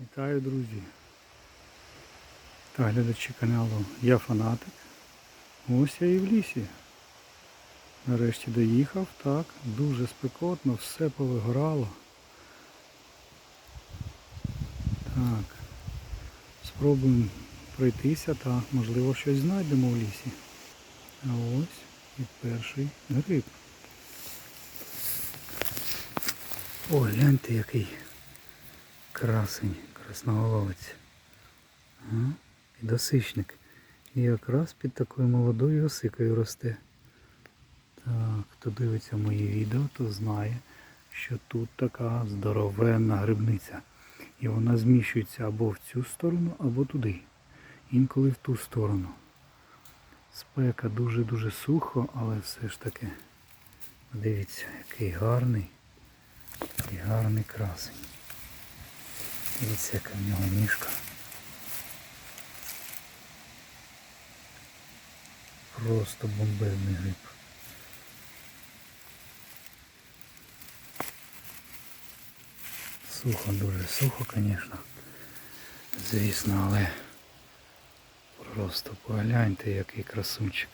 Вітаю, друзі. Та глядачі каналу Я Фанатик. Ось я і в лісі. Нарешті доїхав, так, дуже спекотно, все повигорало. Так. Спробуємо пройтися та можливо щось знайдемо в лісі. А ось і перший гриб. О, гляньте який красень, красноголовець. Ага. Підосичник. І якраз під такою молодою осикою росте. Так, хто дивиться мої відео, то знає, що тут така здоровенна грибниця. І вона зміщується або в цю сторону, або туди. Інколи в ту сторону. Спека дуже-дуже сухо, але все ж таки. Дивіться, який гарний і гарний красень. Дивіться, яка в нього ніжка. Просто бомбезний гриб. Сухо, дуже сухо, звісно. Звісно, але просто погляньте, який красунчик.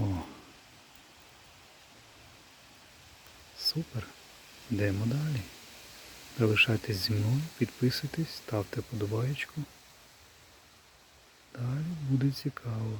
О. Супер. Йдемо далі. Залишайтесь зі мною, підписуйтесь, ставте подобаєчку. Далі буде цікаво.